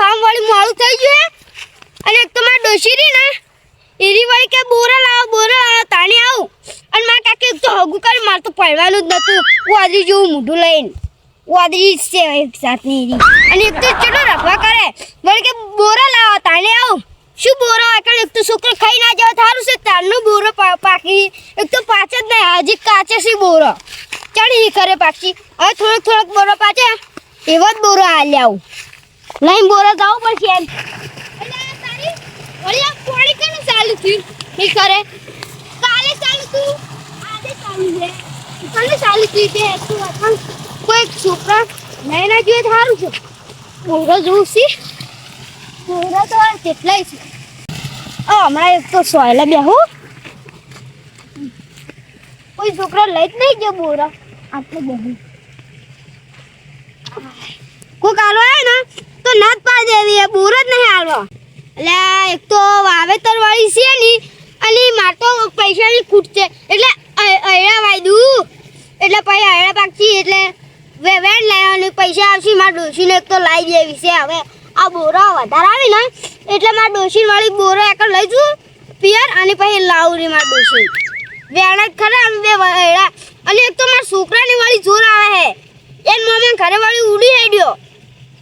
ખાવા વાળી મોડું થઈ ગયું અને એક તો મારા ડોશીરી ને એરી વાળી કે બોરા લાવો બોરા લાવો તાણે આવું. અને મારા કાકી તો હગું કરી મારે તો પડવાનું જ નતું. વાદળી જેવું મોઢું લઈને વાદળી છે એક જાતની એરી અને એક તો ચેટલો રખવા કરે. વળી કે બોરા લાવો તાણે આવું. શું બોરો આકળ એક તો છોકરો ખાઈ ના જાવ, થારું છે, તારનો બોરો પાકી. એક તો પાછે જ નહીં, હજી કાચે છે બોરો. ચાલ ઈ કરે પાકી હવે થોડોક થોડોક બોરો પાછે. એવો જ બોરો હાલ્યા આવું. લઈને બોરા જાવ પડશે એમ. તારી ઓલી આ પાણી કેમ ચાલુ થયું? ઈ કરે કાલે ચાલુ થયું? આજે ચાલુ છે. કાલે ચાલુ થયું છે તું વખાણ કોઈ છોકરા નહીં ના જોઈએ તો સારું છે. બોરો જોઉં છે. બોરો તો કેટલાય છે. ઓ હમણાં એક તો સોયલે બેહું કોઈ છોકરો લઈ જ નહીં ગયો બોરા. આટલે બેહું કોઈ કાલો આવે ને? તો દેવી એ બોર જ નહીં આવ્યો એટલે એક તો વાવેતર વાળી છે ની અને માર તો પૈસાની ખૂટ છે. એટલે અયડા વાયદું, એટલે પછી અયડા પાકથી એટલે વે, વેણ લેવાની પૈસા આવશે. મારા ડોશીને એક તો લાવી દેવી છે હવે. આ બોરો વધારે આવી ને, એટલે મારા ડોશી વાળી બોરો એક લઈ જઉં પિયર અને પછી લાવરી મારા ડોશી. વેણ ખરા અમે બે અને એક તો મારા છોકરાની વાળી જોર આવે હે. એન મમ્મી ઘરે વાળી ઉડી હેડ્યો.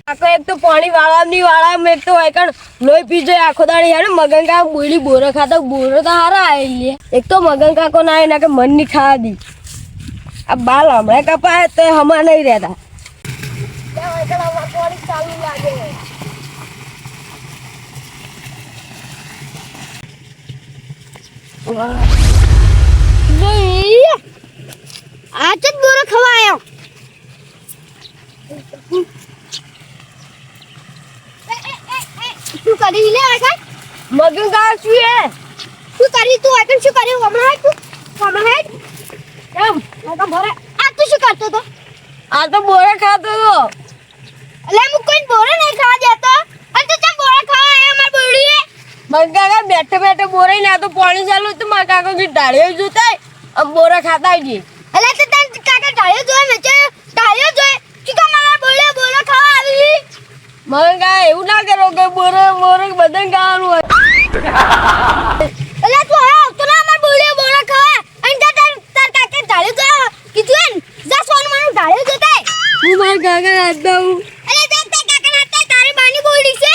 આખો એક તો પાણી વાળાની વાળા એક તો એકણ લોહી પીજો આખો દાડી હેડે, મગન કાકો બોલી બોરો ખાતા, બોરો તો હારા આવી એક તો મગન કાકો ના આવી ના કે મનની ખાવા દી. આ બાલ હમણાં કપાય તો હમણાં નહીં રહેતા. આ જ બોરો ખવાયો? શું કરી લે આગળ મગન કાકો શું હે શું કરી? તું આગળ શું કર્યું હમણાં તું હમણાં એમ આગળ ભરે. આ તું શું કરતો તો આ તો બોરે ખાતો હતો. એટલે હું કોઈ બોરે નહીં ખાવા દેતો. અને તું ચમ બોરો ખાવા આવ્યો માર બોડીએ મગન કાકા બેઠે બેઠે બોરે ને આ તો પાણી ચાલુ તો મારા કાકો કે ઢાળીઓ જોતા બોરા ખાતા આવી એટલે તો તને કાકા ઢાળ્યો જોયે મેં છે ટાળ્યો જોયે શું કામ મારા બોડીએ બોરો ખાવા આવી કાકા એવું ના કરો કે બોરો બોરો બધાને ખાવાનું હોય. એટલે તું હા તું ના માર બોલ્યો બોરો ખાવા અને તાર તાર તાર કાકે ટાળ્યો જો કીધું એન જા સોનું માનું ટાળ્યો જોતાય હું મારા કાકા હાથ દઉં એટલે જા તાર કાકા નાતા તારી બાની બોડી છે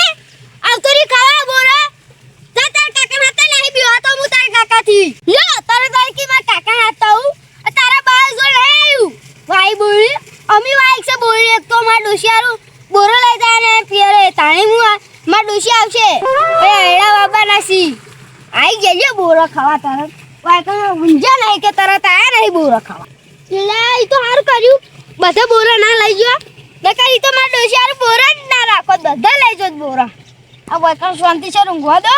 આવતો રી ખાવા બોરો જા તાર કાકા નાતા નહીં બીવા તો હું તાર કાકાથી લ્યો તારે તારી કી માર કાકા નાતા હું આ તારા બાલ જો લઈ આવ્યું વાઈ બોડી અમી વાઈ છે બોડી એક તો માર ડોશિયારું બોરો લઈ જાય ને પિયરે તાણી હું આ- માર ડોશી આવશે એ એડા બાબા નાસી આઈ જજો બોરો ખાવા તરત વાય તો ઊંઝા નહીં કે તરત આયા નહીં બોરો ખાવા એટલે ઈ તો સારું કર્યું બધા બોરા ના લઈ ગયો? ઈ તો માર ડોશિયાર બોરા જ ના રાખો, બધા લઈ જો બોરા. આ વૈકણ શાંતિ છે ઊંઘવા દો.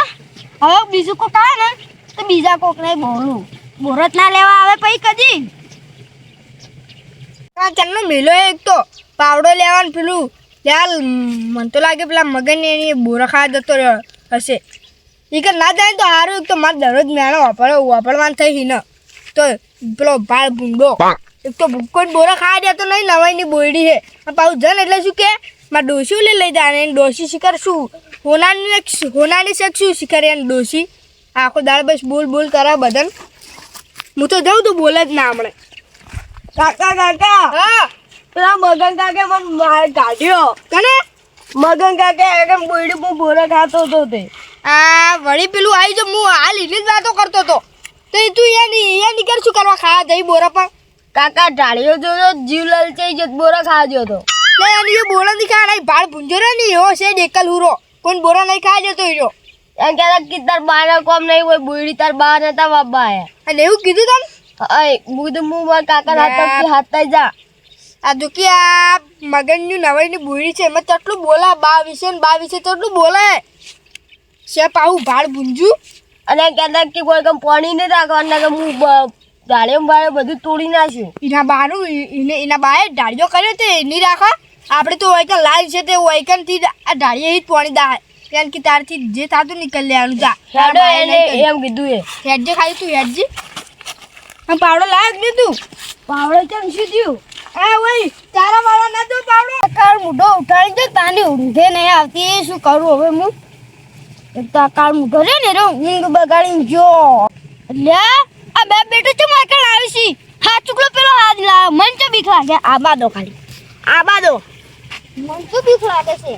હવે બીજું કોક આવે ને, તો બીજા કોક ને બોલું. બોરત ના લેવા આવે પછી કદી. આ ચાલનો મેલો એક તો? પાવડો લેવાનું પેલું, યાર, મને તો લાગે પેલા મગન એની બોરા ખાવા જતો રહ્યો હશે. એ કે ના જાય તો સારું એક તો મારે દરરોજ મેળો વાપરે વાપરવાનું થઈ ન તો પેલો ભાળ ભૂંડો એક તો કોઈ બોરા ખાવા દે તો નહીં નવાઈની બોયડી છે. પાછું જન એટલે શું કે મારે ડોસી લઈ લઈ જાય એને ડોસી શિખર શું? હોનાની હોનાની શેખ શું શિખર એને ડોસી આખો દાળ બસ બોલ બોલ કરા બદન હું તો જાઉં તો બોલે જ ના હમણાં. કાકા કાકા. હા. પેલા મગન કાકે પણ મારે કાઢ્યો. કને? મગન કાકે એકમ બોયડી હું બોરા ખાતો હતો તે. આ વળી પેલું આવી જો હું હાલ એની જ વાતો કરતો હતો. તો એ તું એની એની નીકળ શું કરવા ખાવા જઈ બોરા પણ કાકા ઢાળ્યો જોયો જીવ લલચાઈ જત બોરા ખાજો તો. લે અને એ બોરા નહીં ખાવા નહીં ભાળ ભૂંજો રે ની એવો છે ડેકલ હુરો. કોણ બોરા નહીં ખાજો તો. એનો એમ કહેતા કે તાર બાર કોમ નહીં હોય બુડી તાર બા નતા બાબા અને એવું કીધું તને? અય મુદ મુ મારા કાકા હાથ હાથ જા. આ જો કે આ નવાઈ ની બુડી છે એમાં કેટલું બોલા બા વિશે ને બા વિશે કેટલું બોલે. છે પાઉ ભાડ ભૂંજું? અને કહેતા કે કોઈ કમ પાણી નહીં રાખવાનું કે હું ડાળીઓ બાળે બધું તોડી નાખ્યું. એના બાનું એને એના બાએ ડાળીઓ કર્યો તે એની રાખા. આપણે તો વૈકન લાલ છે તે વૈકનથી આ ડાળીએ જ પાણી દા. કારણ કે તારથી જે થતું નીકળી લેવાનું જા. હેડો એને એમ કીધું એ. હેડજે ખાઈ તું હેડજી. હા પાવડો લાવ દીધું પાવડો કેમ શું થયું? હા ભાઈ તારા વાળા ના તો પાવડો. કાળ મૂઢો ઉઠાડી દે તાની ઊંઘે નહીં આવતી. એ શું કરું હવે હું? એક તો આ કાળ મૂઢો રે ને રે ઊંઘ બગાડીને જો લે આ બે બેટો છે માકડ આવી છી? હા ચુકલો પેલો હાથ લાવ. મન તો બીક લાગે. આ બાદો ખાલી. આ બાદો. મન તો બીક લાગે છે?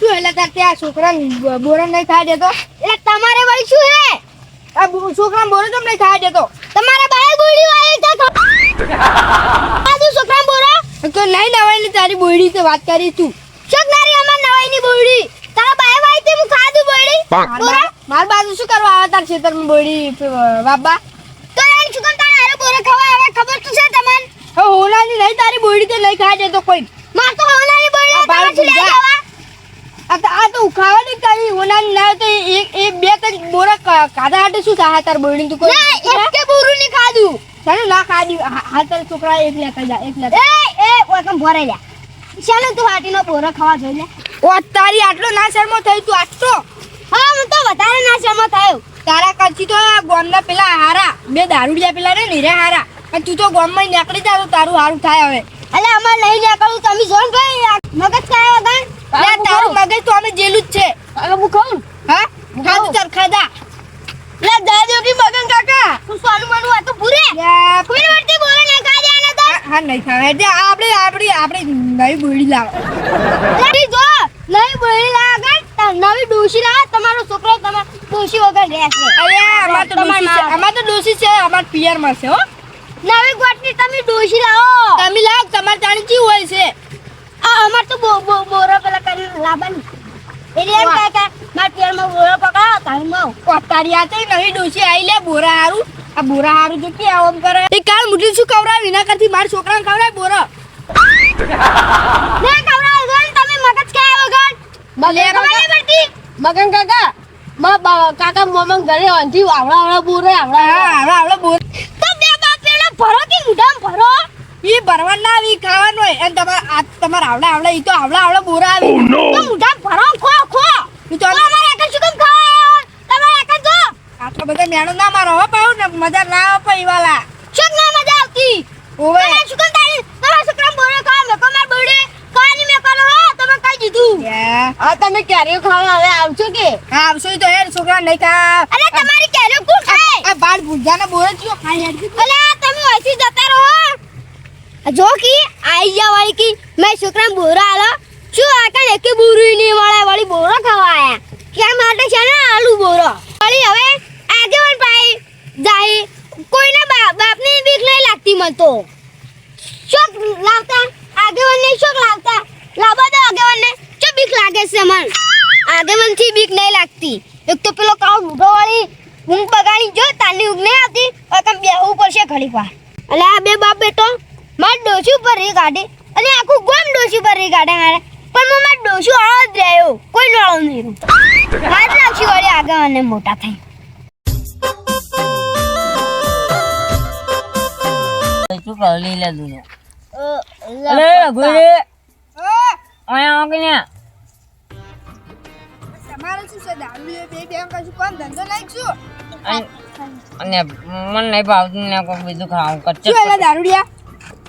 તું એટલે તાર ત્યાં છોકરા બોરા નહીં ખાઈ દેતો? એટલે તમારે વળી શું હે? આ છોકરા બોરો તો નહીં ખાઈ દેતો? તમારા બાએ ગોળી વાળી છે આજુ છોકરા બોરા? તો નહીં નવાઈની તારી બોયડી તો વાત કરી તું. છોકનારી અમાર નવાઈની બોળી તારા બાએ વાળી તે હું ખાધું બોરા? માર બાજુ શું કરવા આવે તાર ખેતરમાં બોડી બાબા? તો એની છોકરા તારે હારે બોરે ખવા આવે ખબર તો છે તમને? હવે હોનાની નહીં તારી બોડી તો નહીં ખાજે તો કોઈ. માર તો હોનારી બોડી શું લઈ જવા. આ તો આ તો ઉખાવા ની તારી હોનાની ના તો એક એ બે ત્રણ બોરા કા- હાટે શું થાય? તાર બોડી તું કોઈ ના એક કે બોરું ની ખાધું. ચાલો ના ખાધી. હા તાર છોકરા એક લેતા જા એક લેતા એ એ ઓકમ ભરે લ્યા ચાલો તું હાટીનો બોરો ખાવા જોઈ લે. ઓ તારી આટલો ના શર્મો થઈ તું આટલો હા હું તો વધારે ના શરમો થયો. તારા કરછી તો ગામના પેલા હારા બે દારૂડિયા પેલા રે નીરે હારા. અને તું તો ગામમાં નીકળી જા તો તારું હારું થાય હવે. અલે અમાર લઈ લે કરું તમે જોન ભાઈ મગજ કાયો લે, તારું. મગજ તો અમે જેલું જ છે. હવે હું ખાઉં? હા? ખાધું તાર ખાધા લે દાદીઓ કી મગન કાકા. તું સોનું મનું આ તો પૂરે લે, કોઈ વર્તી ને તો. હા નહીં ખાવે એટલે આપણે આપણે આપણે નવી બોડી લાવ. લેડી જો બોલી લાગે તો નવી ડોશી લાવે તમારો છોકરો તમાર ડોશી વગર રહેશે અરે અમાર તો છે અમાર તો ડોસી છે અમાર પિયરમાં છે હો. નવી ગોટની તમે ડોશી લાવો. તમે લાવ તમાર જાણી ચી હોય છે? આ અમાર તો બોરો પેલા કરી લાવવાની. એટલે એમ કહે કે માર પિયરમાં બોરો પકડાવો તારે મો ઓ, તારી આ તો નવી દોશી આઈ લે બોરા હારું. આ બોરા હારું જો કે આમ કરે? એ કાલ મુઠી શું ખવડાવ? વિના કરતી માર છોકરાને ખવડાવ બોરો. ને કવરાવ ગણ તમે મગજ કાયા વગર ભલે ખબર નહીં પડતી મગન કાકા મા બા- કાકા મોમન ઘરે અંધી આવડા આવડા બોરે આવડા હા આવડા. હવે બોર. તો બે બાપ પેલો ભરો કે મુઢામ ભરો? ઈ ભરવા ના આવી ખાવાનું હોય. અને તમાર આ તમાર આવડા આવડા ઈ તો આવડા આવડા બોરા આવી. તો મુઢામ ભરો ખો ખો. ઈ તો અમારે એક શું કેમ ખાવા તમારે એક જ. આટલો બધો મેણો ના મારો હો પાઉ ને મજા ના આવે પૈવાલા. શું ના મજા આવતી? ઓવે શું કેમ તારી તમારા છોકરા બોરે ખાવા મેં કમાર બોડે કહાની મેં કરો હો કઈ આ તમે કેરીઓ ખાવા હવે આવશો કે? હા આવશો તો હેર છોકરા નહીં ખા અરે તમારી કેરીઓ કોણ ખાય? આ બાળ ભૂજાના બોરા ચિયો ખાઈ હેડ અલે તમે ઓછી જતા રહો જો કી આઈ જા વાળી કી. મે છોકરા બોરા આલો. શું આકણ એકે બોરું નહીં મળે વાળી બોરો ખાવા આયા? કે માટે છે ને આલુ બોરો? વાળી હવે આગેવન ભાઈ જાય કોઈના બાપ બાપની બીક નહીં લાગતી મને તો. શોક લાવતા? આગેવન ને શોક લાવતા? લાવવા દો આગેવન ને ચો બીક લાગે છે મન. આગેવનથી બીક નહીં લાગતી. એક તો પેલો કાવ બુઢો વાળી ઊંઘ બગાડી જો તાની ઊંઘ નહીં આવતી હવે તમે બેહવું પડશે ઘડીક વાર. અને આ બે બાપ બેટો માર ડોશી ઉપર રી કાઢે અને આખું ગોમ ડોશી ઉપર રી કાઢે મારે. પણ હું માર ડોશી આવો જ રહ્યો. કોઈ નળો નહીં માર ડોશી વાળી આગળ અને મોટા થઈ. શું કહું લીલા દુનિયા અ, રઘુજી અહીંયા કે ન્યા? તમારે શું છે? દારૂ બે બે કશું કોણ? ધંધો નાખશું અને મને નહીં ભાવતું ને કોઈ બીજું ખાવું. કચ્ચર શું એલા દારૂડિયા?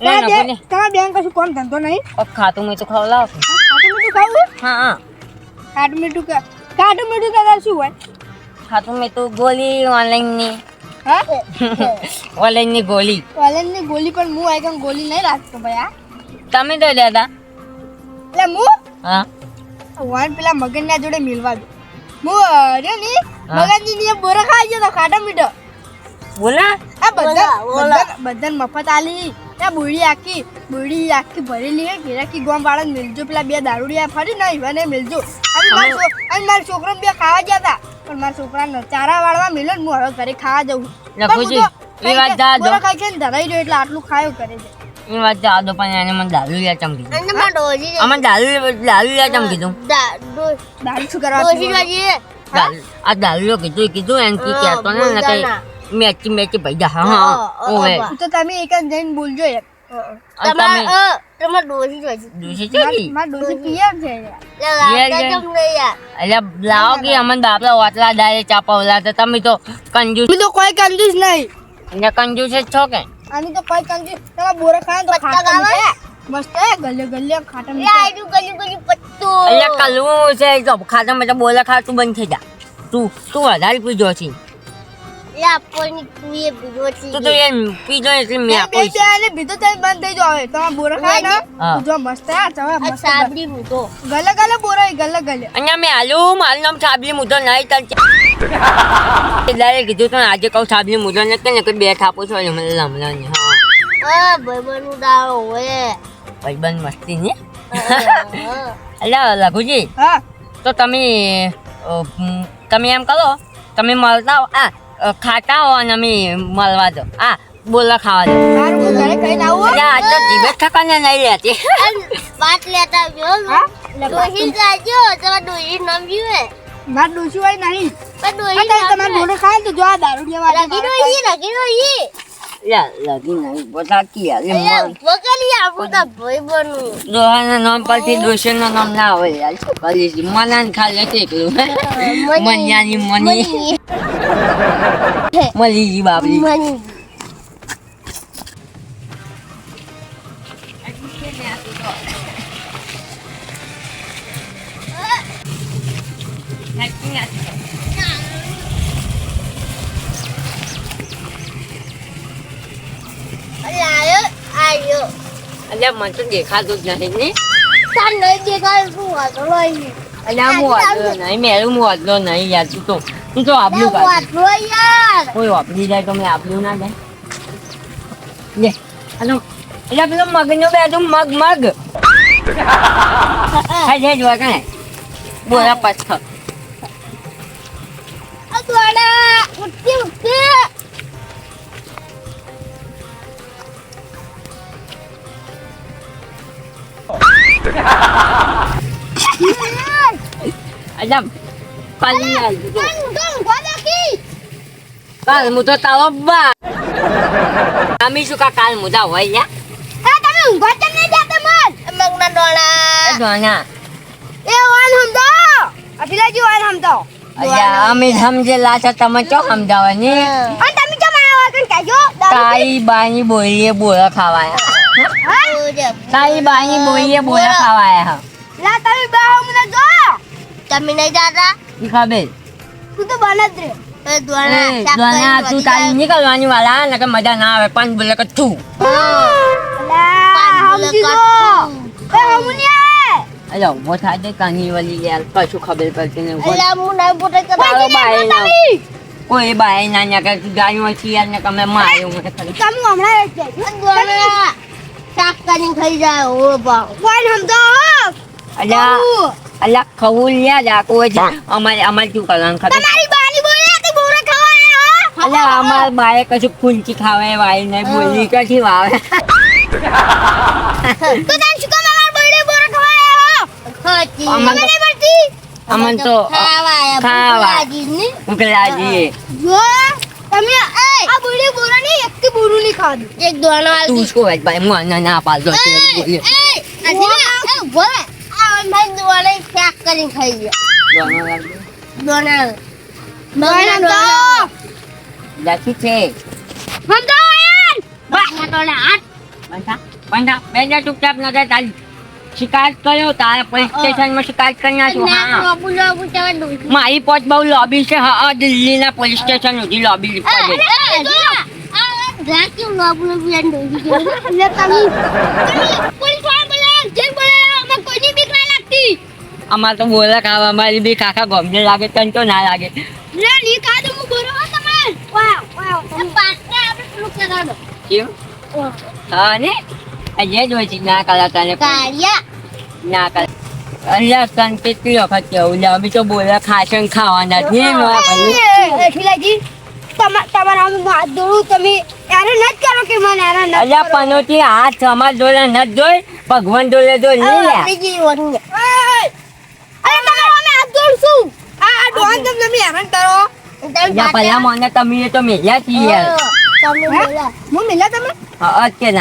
ના, ના, તમારા બોલે. બે- તમારા બેન કશું કોણ? ધંધો નહીં ખાતું મીઠું ખાવ લાવ ખાતું મીઠું ખાવું? હા હા. ખાટું મીઠું ખાટું મીઠું કદાચ શું હોય? ખાતું મીઠું ગોલી ઓનલાઈનની હા? ઓનલાઈનની ઓનલાઈનની ગોલી પણ હું આઈ ગોલી નહીં રાખતો ભાઈ તમે તો દાદા. એટલે હું. હા વાન પેલા મગનના જોડે મિલવા દો હું અરે ની? હા. મગનની ની બોરા ખાઈ ગયો તો ખાટો મીઠો. બોલા? આ બધા બધા બધાને મફત આલી. આ બુડી આખી બુડી આખી ભરેલી હે ઘેરાકી ગોમ વાળા મિલજો. પેલા બે દારૂડિયા ફરી ને ઈવાને મિલજો. અને મારો છો- અને મારા છોકરો બે ખાવા ગયા હતા પણ મારા છોકરાને ચારા વાળવા મિલન ને હું હવે ઘરે ખાવા જઉં. લખુજી, એ વાત ધરાઈ રહ્યો એટલે આટલું ખાયો કરે છે એ વાત જવા દો પણ એને મને દારૂ લે ચમ કીધું અને માર ડોશી અમે દારૂ દારૂ લે ચમ કીધું દારૂ શું કરવા આ દારૂ કીધું કીધું એમ કી કહેતો ને ને કઈ મેચી મેચી ભાઈ હા હા, ઓવે. તો તમે એક જ જઈને બોલજો યાર તમે અમને તો તમે તો કંજૂસ હું તો કોઈ કંજુસ નહીં એટલે કંજૂસ જ છો કે આની તો કઈ કંજી તમે બોરા ખાય તો ખાતા ખાટા મસ્ત હે ગલ્લે ગલ્લે ખાટા મીઠા આયરું ગલ્લે ગલ્લે પત્તું. અલ્યા કલવું છે તો ખાતા મેં બોલા ખાતું બંધ થઈ જા. તું તું વધારે પીજો છે. એ આપણને તું એ બીજો છે તું તો એમ પીજો એટલે મેં બે આપું બે આને બીજો બંધ થઈ જાવ હવે તમે બોરા ખાય ને જો મસ્ત ચવા મસ્ત બોરા અહીંયા મેં આલું માલ નામ સાબલી મુદ્દો નહીં તલ કીધું તો આજે કહું સાબલી નથી ને કે બે થાપો છો મને હા. દાળો હોય. ભાઈબંધ મસ્તી ને? એટલે લઘુજી હા. તો તમે તમે એમ કરો તમે મળતા આ ખાતા હો અને અમે મળવા દો. આ બોલા ખાવા દો મારું ઘરે. એટલે આ તો જીભે ઠકાને નહીં રહેતી. વાત લેતા હા? ડોહી જાજો તમારે ડોહી નમ્યું હે? માર ડોશી હોય નહીં. પણ ડોહી તમારે બોરા ખાય તો જો આ દારૂ લેવા લાગી ડોહી લાગી ડોહી. નામ પરથી દોશીનું નામ ના હોય મનાન ખાલે એકલું મનિયાની મની મળી બાબરી મની આયો આયો અલ્યા મને તો દેખાતું જ નહીં ને. તાર નહીં દેખાય શું વાંધો નહીં. અલ્યા હું વાંધો નહીં મેરું હું વાંધો નહીં યાર તું તો તું તો આબલું કાઢ યાર. કોઈ વાપરી જાય તો મેં આબલું ના જાય લે અલો એટલે પેલો મગનો બેઠું મગ મગ. હા. જય જોવા કાંઈ? બોલા પાછળ ઉઠતી દોડા ઉઠી ઉઠી અલ્યા gua lagi. ગમ ગોદકી કાલ હું તો તારો બા અમે શું કા કાલ મુદા હોય યા એ તમે ઊંઘવા કેમ નહીં જાતા મન મગના દોડા જોના એ વાન હમદો આ પેલાજી વાન હમદો અલ્યા અમે સમજેલા છે તમે ચો સમજાવે ને અને તમે કેમ આયા કન કહેજો તારી બાની બોલીએ બોલા ખાવાયા તારી બાની બોલીએ બોલા ખાવાયા લા તમે બા હમને જો. તમે નહીં જાતા? ઈ ખબર તું તો બન જ રે. એ એ જોના તું તારી નીકળવાની વાળા ને કે મજા ના આવે. પણ બોલે કે તું લા હમજી જો એ હમુનિયા. અલ્યા ઊભો થાય દે કાની વાલી યાર. કશું ખબર પડતી નહીં. ઊભો અલ્યા હું નહીં બોટે તારો બાય ના કોઈ બાય ના ના કે ગાયું છે યાર ને તમે માર્યું. મને તમે હમણાં એક દોડા શાક કરીને ખાઈ જાય ઓ બા વાન હમદો અલ્યા અલ્યા ખવું લ્યા છે. અમારે અમારે શું કરવાનું ખબર? તમારી બાની બોલે તે બોરે ખવાય હો. અલ્યા અમાર બાએ કશું કુંચી ખાવે વાઈ ને બોલી કશી વાવે? તો તને શું કામ અમાર બોલે બોરે ખવાય હો? ખાતી અમન પડતી? અમન તો ખાવા. ને ઉકલાજી જો તમે આ બર્થડે બોરા ની એક કે બોરું ખાધું. દોણો તું ભાઈ? મને ના ખાઈ ગયા. દોણા છે. બંધા બંધા ચૂપચાપ ન જાય તારી શિકાયત કર્યો તારે પોલીસ સ્ટેશનમાં શિકાયત કરી હા. મારી પોચ બહુ લોબી છે હા હા, દિલ્હીના પોલીસ સ્ટેશન સુધી લોબી પડે. અમાર તો બોલા ખાવા મારી બી કાકા ગમે લાગે તન તો ના લાગે લે ની હું બોરો હા આજે હોય છે ના કલા તને ના કલા અલ્યા કેટલી વખત કેવું લે અમે તો બોલા ખાશે ને ખાવાના નહીં મારા ભાઈ તમારા આમ હાથ દોડું તમે યાર ન કરો કે મને યાર ન અલ્યા પનોતી હાથ સમાજ જોડે ન જોઈ ભગવાન જોડે જો નહીં લે. અરે તમારા આમે હાથ દોડશું. આ આ ડોન તમ તમે હેરાન કરો. પેલા મને તમે તો મેલ્યા યાર હું મિલા તમે? હા કેમ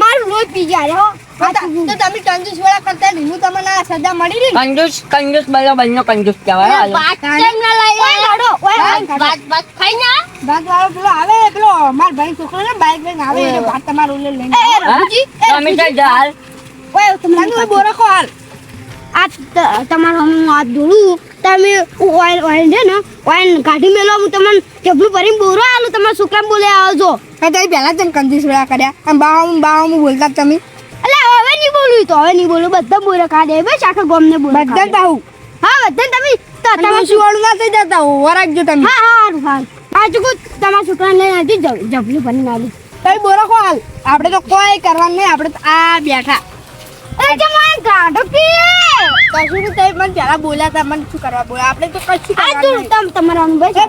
મારું લોહી પી ગયા રે હો. તો તમે કંજૂસ વાળા કરતા હું તમને આ સજા મળી રહી કંજૂસ કંજૂસ બરાબર નો કંજૂસ કહેવાય હાલો. ઓય લાડો ઓય ભાત ભાત ભાત ખાઈ ના? ભાત વાળો પેલો આવે પેલો માર ભાઈ છોકરો ને બાઈક લઈને આવે એટલે ભાત તમારો લઈને લઈને. એ, એ, રઘુજી, તમે તો જાલ ઓય, તમને તમે બોર રાખો હાલ. આ ત- તમારો હું હાથ ધોળું તમે ઓઇલ ઓઇલ છે ને ઓઇલ કાઢી મેલો હું તમને જબલું ભરીને બોરો આલું તમારા છોકરા બોલે આવજો? તો પહેલા તમે કંજૂસ વેળા કર્યા. આમ બાવા બાવામાં બોલતા તમે. નહીં બોલું તો હવે નહીં બોલું. બધા બોરા કાઢે બસ આખા ગામને બોરા બધા જ હા બધા તમે તમે તમારા તમારું વાળું ના થઈ જતા હો વરાગજો તમે. હા હા હારું હાલ આ ચૂકું તમારા છોકરાને લઈને આવજો જબ- જબલું બની આલું તમે બોર કો હાલ. આપણે તો કોઈ કરવાનું નહીં આપણે આ બેઠા. એ જમાય ગાઢો કે કશું નહીં મને પહેલા બોલ્યા હતા મને શું કરવા બોલ્યા આપણે તો કશું આ કરવાનું નહીં. તમ તમારા અમે બસ. એ ખો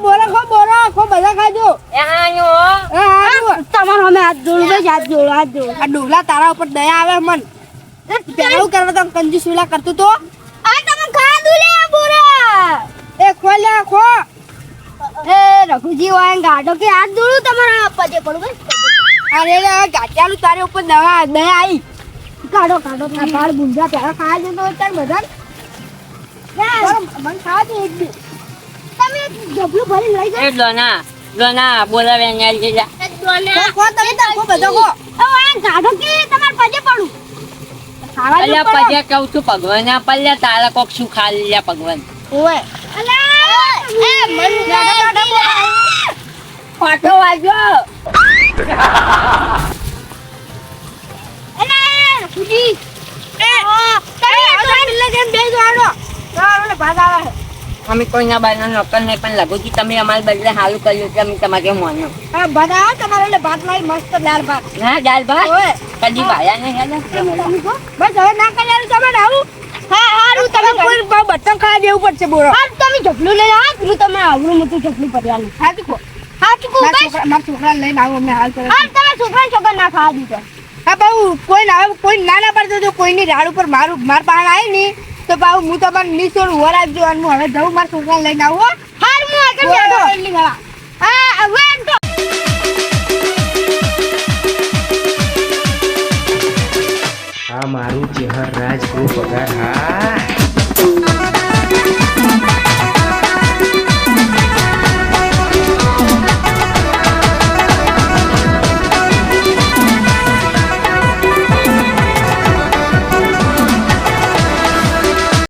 બોરો ખો બધા ખાજો. એહાનો હા હા તમારો અમે હાથ જોડું હાથ જોડું હાથ જોડું. આ ડોલા તારા ઉપર દયા આવે મન. પહેલા હું કરવા તમે કંજૂસ વેલા કરતું તો. આ તમે ખાધું લે આ બોરા. એ ખો લે ખો. એ રઘુજી વાય ગાઢો કે હાથ જોડું તમારા પદે પડું બસ અરે રે ગાંઠિયાનું તારે ઉપર દવા દયા આવી કાઢો કાઢો આ બાળ બુંજા પહેલા ખાવા જતો હોય ત્યારે બધા મને ખાવા દે એક બી. તમે જબલું ભરી લઈ જાય એ દોના દોના બોલાવે અહીંયા આવી જા. ખો, કો તમે તો ખો બધો કો ઓ આ ગાઢો કે તમાર પજે પડું. અલ્યા પજ્યા કહું છું ભગવાન ના પલ્યા તારા કોક શું ખા લ્યા ભગવાન. ઓય. પાટો વાગ્યો. અલા રઘુજી એ આડો. ચાલો ને. અમે બારના નોકર નહીં પણ લઘુજી તમે અમારા બદલે સારું કર્યું એટલે અમે તમારે માન્યો. આવે તમારે એટલે ભાત લાવી મસ્ત દાળ ભાત. હા દાળ ભાત? કદી ભાયા નહીં બસ હવે ના કર્યા તમારે આવું? હા હારું તમે તમે કોઈ બટન ખાવા દેવું પડશે બોરો. હા તમે જબલું લઈને આવો હું તમે આવડું મોટું જબલું ભર્યાનું હા તું ખો હા ચૂકું મારા છોકરા લઈને આવો અમે હાલ કરે હા તમે છોકરા છોકરા ના ખાવા દીધો. હા બહુ કોઈ ના આવે કોઈ ના ના પાડતો જો કોઈની રાડ ઉપર મારું માર પાણ આવે ને. તો બાબુ હું તમારે નિશોર વર આપજો અને હું હવે જઉં મારા છોકરા લઈને આવું. હાર હું આગળ. હા હવે મારું ચેહર રાજ ગ્રુપ પગાર. હા.